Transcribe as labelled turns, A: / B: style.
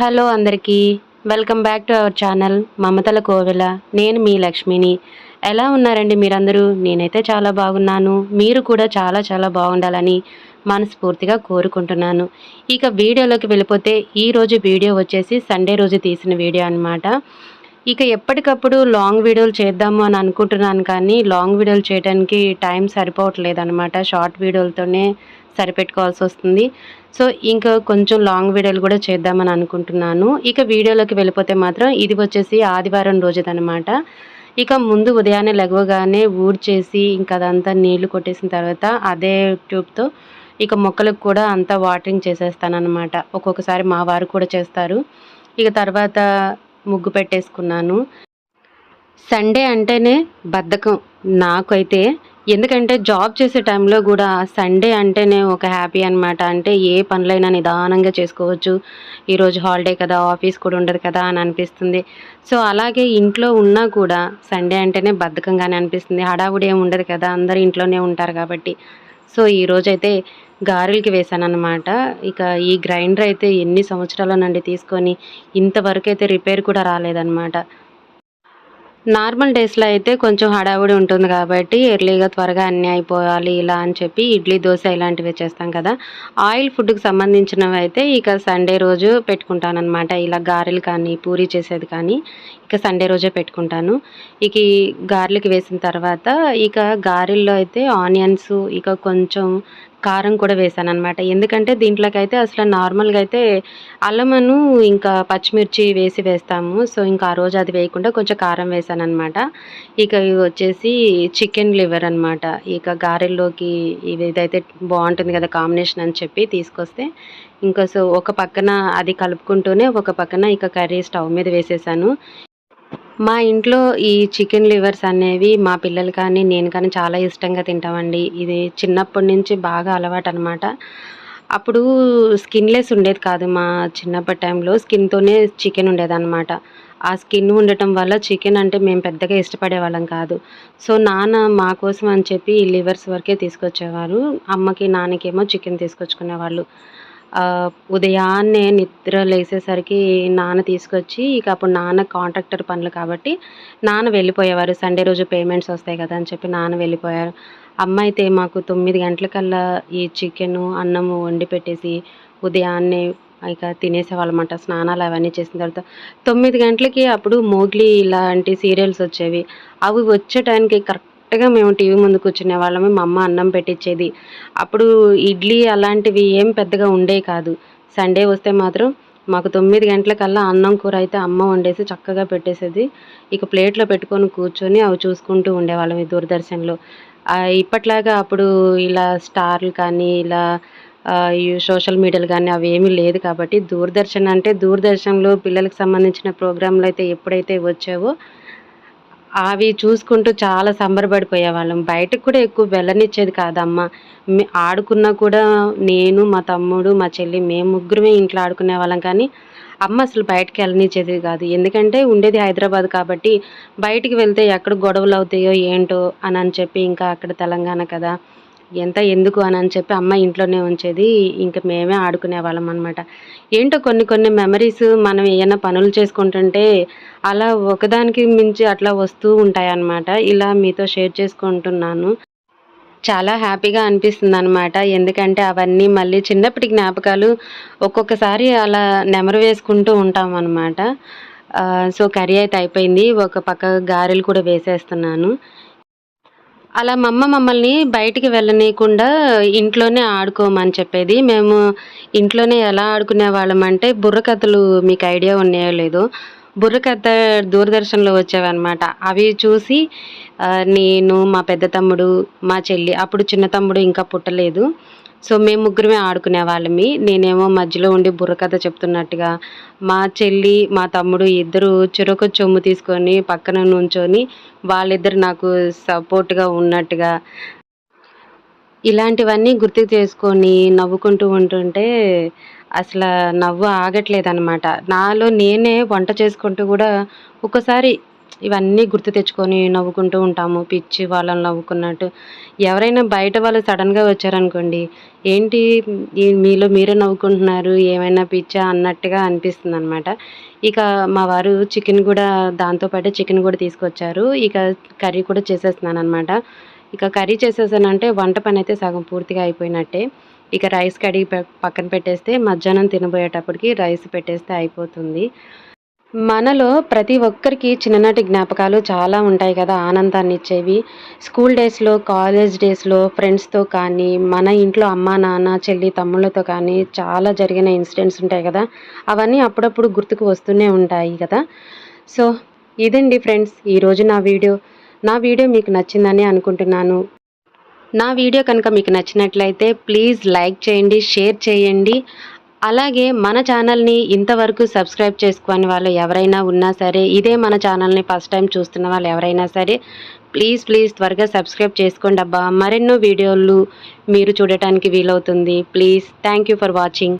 A: Hello అందరికీ. Welcome back to our channel మమతల కోవెల. నేను మీ లక్ష్మిని. ఎలా ఉన్నారండి మీరందరూ? నేనైతే చాలా బాగున్నాను. మీరు కూడా చాలా చాలా బాగుండాలని మనస్ఫూర్తిగా కోరుకుంటున్నాను. ఇక వీడియోలోకి వెళ్ళిపోతే ఈరోజు వీడియో వచ్చేసి సండే రోజు తీసిన వీడియో అనమాట ఇక ఎప్పటికప్పుడు లాంగ్ వీడియోలు చేద్దాము అని అనుకుంటున్నాను కానీ లాంగ్ వీడియోలు చేయడానికి టైం సరిపోవట్లేదు అనమాట షార్ట్ వీడియోలతోనే సరిపెట్టుకోవాల్సి వస్తుంది. సో ఇంకా కొంచెం లాంగ్ వీడియోలు కూడా చేద్దామని అనుకుంటున్నాను. ఇక వీడియోలోకి వెళ్ళిపోతే మాత్రం ఇది వచ్చేసి ఆదివారం రోజుదనమాట ఇక ముందు ఉదయాన్నే లెగవగానే ఊడ్చేసి ఇంకా అదంతా నీళ్ళు కొట్టేసిన తర్వాత అదే ట్యూబ్తో ఇక మొక్కలకు కూడా అంతా వాటరింగ్ చేసేస్తానమాట ఒక్కొక్కసారి మా వారు కూడా చేస్తారు. ఇక తర్వాత ముగ్గు పెట్టేసుకున్నాను. సండే అంటేనే బద్ధకం. నాకైతే ఎందుకంటే జాబ్ చేసే టైంలో కూడా సండే అంటేనే ఒక హ్యాపీ అనమాట అంటే ఏ పనులైనా నిదానంగా చేసుకోవచ్చు. ఈరోజు హాలిడే కదా ఆఫీస్ కూడా ఉండదు కదా అని అనిపిస్తుంది. సో అలాగే ఇంట్లో ఉన్నా కూడా సండే అంటేనే బద్ధకంగానే అనిపిస్తుంది. హడావుడి ఏమి ఉండదు కదా అందరు ఇంట్లోనే ఉంటారు కాబట్టి. సో ఈరోజైతే గారెలకి వేసాను అనమాట ఇక ఈ గ్రైండర్ అయితే ఎన్ని సంవత్సరాల నుండి తీసుకొని ఇంతవరకు అయితే రిపేర్ కూడా రాలేదన్నమాట. నార్మల్ డేస్లో అయితే కొంచెం హడావుడి ఉంటుంది కాబట్టి ఎర్లీగా త్వరగా అన్నీ అయిపోవాలి ఇలా అని చెప్పి ఇడ్లీ దోశ ఇలాంటివి చేస్తాం కదా. ఆయిల్ ఫుడ్కి సంబంధించినవి అయితే ఇక సండే రోజు పెట్టుకుంటానమాట ఇలా గారెలు కానీ పూరి చేసేది కానీ ఇక సండే రోజే పెట్టుకుంటాను. ఇక ఈ గారెలకి వేసిన తర్వాత ఇక గారెల్లో అయితే ఆనియన్స్ ఇక కొంచెం కారం కూడా వేసాను అనమాట ఎందుకంటే దీంట్లోకి అయితే అసలు నార్మల్గా అయితే అల్లమను ఇంకా పచ్చిమిర్చి వేసి వేస్తాము. సో ఇంకా ఆ రోజు అది వేయకుండా కొంచెం కారం వేసాను. అనమాట ఇక ఇవి వచ్చేసి చికెన్ లివర్ అనమాట ఇక గారెల్లోకి ఇది ఇదైతే బాగుంటుంది కదా కాంబినేషన్ అని చెప్పి తీసుకొస్తే. ఇంకా సో ఒక పక్కన అది కలుపుకుంటూనే ఒక పక్కన ఇక కర్రీ స్టవ్ మీద వేసేసాను. మా ఇంట్లో ఈ చికెన్ లివర్స్ అనేవి మా పిల్లలు కానీ నేను కానీ చాలా ఇష్టంగా తింటామండి. ఇది చిన్నప్పటి నుంచి బాగా అలవాటు అనమాట అప్పుడు స్కిన్లెస్ ఉండేది కాదు మా చిన్నప్పటి టైంలో. స్కిన్తోనే చికెన్ ఉండేదన్నమాట. ఆ స్కిన్ ఉండటం వల్ల చికెన్ అంటే మేము పెద్దగా ఇష్టపడే వాళ్ళం కాదు. సో నాన్న మా కోసం అని చెప్పి ఈ లివర్స్ వరకే తీసుకొచ్చేవారు. అమ్మకి నాన్నకేమో చికెన్ తీసుకొచ్చుకునేవాళ్ళు. ఉదయాన్నే నిద్ర లేసేసరికి నాన్న తీసుకొచ్చి ఇక అప్పుడు నాన్న కాంట్రాక్టర్ పనులు కాబట్టి నాన్న వెళ్ళిపోయేవారు. సండే రోజు పేమెంట్స్ వస్తాయి కదా అని చెప్పి నాన్న వెళ్ళిపోయారు. అమ్మ అయితే మాకు తొమ్మిది గంటలకల్లా ఈ చికెను అన్నము వండి పెట్టేసి ఉదయాన్నే ఇక తినేసేవాళ్ళమాట స్నానాలు అవన్నీ చేసిన తర్వాత తొమ్మిది గంటలకి అప్పుడు మోగ్లీ ఇలాంటి సీరియల్స్ వచ్చేవి. అవి వచ్చే టైంకి కరెక్ట్ కరెక్ట్గా మేము టీవీ ముందు కూర్చునే వాళ్ళము మా అమ్మ అన్నం పెట్టించేది అప్పుడు ఇడ్లీ అలాంటివి ఏం పెద్దగా ఉండే కాదు. సండే వస్తే మాత్రం మాకు తొమ్మిది గంటలకల్లా అన్నం కూర అయితే అమ్మ వండేసి చక్కగా పెట్టేసేది. ఇక ప్లేట్లో పెట్టుకొని కూర్చొని అవి చూసుకుంటూ ఉండేవాళ్ళం ఈ దూరదర్శన్లో. ఇప్పట్లాగా అప్పుడు ఇలా స్టార్లు కానీ ఇలా ఈ సోషల్ మీడియాలు కానీ అవి ఏమీ లేదు కాబట్టి దూరదర్శన్ అంటే దూరదర్శన్లో పిల్లలకు సంబంధించిన ప్రోగ్రాంలు అయితే ఎప్పుడైతే వచ్చావో అవి చూసుకుంటూ చాలా సంబరపడిపోయేవాళ్ళం. బయటకు కూడా ఎక్కువ వెళ్ళనిచ్చేది కాదమ్మ. ఆడుకున్నా కూడా నేను మా తమ్ముడు మా చెల్లి మేము ముగ్గురమే ఇంట్లో ఆడుకునే వాళ్ళం కానీ అమ్మ అసలు బయటకు వెళ్ళనిచ్చేది కాదు. ఎందుకంటే ఉండేది హైదరాబాద్ కాబట్టి బయటికి వెళ్తే ఎక్కడ గొడవలు అవుతాయో ఏంటో అని అని చెప్పి ఇంకా అక్కడ తెలంగాణ కదా. ఎంత ఎందుకు అని అని చెప్పి అమ్మ ఇంట్లోనే ఉంచేది. ఇంకా మేమే ఆడుకునే వాళ్ళం అనమాట ఏంటో కొన్ని కొన్ని మెమరీస్ మనం ఏమైనా పనులు చేసుకుంటుంటే అలా ఒకదానికి మించి అట్లా వస్తూ ఉంటాయి ఇలా మీతో షేర్ చేసుకుంటున్నాను. చాలా హ్యాపీగా అనిపిస్తుంది అనమాట ఎందుకంటే అవన్నీ మళ్ళీ చిన్నప్పటి జ్ఞాపకాలు ఒక్కొక్కసారి అలా నెమరు వేసుకుంటూ ఉంటాం అనమాట సో కర్రీ అయితే అయిపోయింది. ఒక పక్క గారెలు కూడా వేసేస్తున్నాను. అలా మా అమ్మ మమ్మల్ని బయటికి వెళ్ళనీయకుండా ఇంట్లోనే ఆడుకోమని చెప్పేది. మేము ఇంట్లోనే ఎలా ఆడుకునే వాళ్ళం అంటే బుర్రకథలు మీకు ఐడియా ఉన్నాయో లేదో బుర్రకథ దూరదర్శన్లో వచ్చేవన్నమాట. అవి చూసి నేను మా పెద్ద తమ్ముడు మా చెల్లి అప్పుడు చిన్న తమ్ముడు ఇంకా పుట్టలేదు. సో మేము ముగ్గురమే ఆడుకునే వాళ్ళమి. నేనేమో మధ్యలో ఉండి బుర్రకథ చెప్తున్నట్టుగా మా చెల్లి మా తమ్ముడు ఇద్దరు చెరొక చొమ్ము తీసుకొని పక్కన నుంచొని వాళ్ళిద్దరు నాకు సపోర్ట్గా ఉన్నట్టుగా ఇలాంటివన్నీ గుర్తు చేసుకొని నవ్వుకుంటూ ఉంటుంటే అసలు నవ్వు ఆగట్లేదనమాట నాలో నేనే వంట చేసుకుంటూ కూడా ఒక్కసారి ఇవన్నీ గుర్తు తెచ్చుకొని నవ్వుకుంటూ ఉంటాము. పిచ్చి వాళ్ళని నవ్వుకున్నట్టు. ఎవరైనా బయట వాళ్ళు సడన్గా వచ్చారనుకోండి ఏంటి మీలో మీరే నవ్వుకుంటున్నారు ఏమైనా పిచ్చా అన్నట్టుగా అనిపిస్తుంది అనమాట ఇక మా వారు చికెన్ కూడా దాంతోపాటే చికెన్ కూడా తీసుకొచ్చారు. ఇక కర్రీ కూడా చేసేస్తున్నాను అనమాట ఇక కర్రీ చేసేసానంటే వంట పని అయితే సగం పూర్తిగా అయిపోయినట్టే. ఇక రైస్ కడిగి పక్కన పెట్టేస్తే మధ్యాహ్నం తినబోయేటప్పటికి రైస్ పెట్టేస్తే అయిపోతుంది. మనలో ప్రతి ఒక్కరికి చిన్ననాటి జ్ఞాపకాలు చాలా ఉంటాయి కదా ఆనందాన్ని ఇచ్చేవి. స్కూల్ డేస్లో కాలేజ్ డేస్లో ఫ్రెండ్స్తో కానీ మన ఇంట్లో అమ్మా నాన్న చెల్లి తమ్ముళ్ళతో కానీ చాలా జరిగిన ఇన్సిడెంట్స్ ఉంటాయి కదా. అవన్నీ అప్పుడప్పుడు గుర్తుకు వస్తూనే ఉంటాయి కదా. సో ఇదండి ఫ్రెండ్స్ ఈరోజు నా వీడియో. నా వీడియో మీకు నచ్చిందని అనుకుంటున్నాను. నా వీడియో కనుక మీకు నచ్చినట్లయితే ప్లీజ్ లైక్ చేయండి షేర్ చేయండి. అలాగే మన ఛానల్ని ఇంతవరకు సబ్స్క్రైబ్ చేసుకోని వాళ్ళు ఎవరైనా ఉన్నా సరే ఇదే మన ఛానల్ని ఫస్ట్ టైం చూస్తున్న వాళ్ళు ఎవరైనా సరే ప్లీజ్ ప్లీజ్ త్వరగా సబ్స్క్రైబ్ చేసుకోండి అబ్బా. మరెన్నో వీడియోలు మీరు చూడటానికి వీలవుతుంది. Please thank you for watching.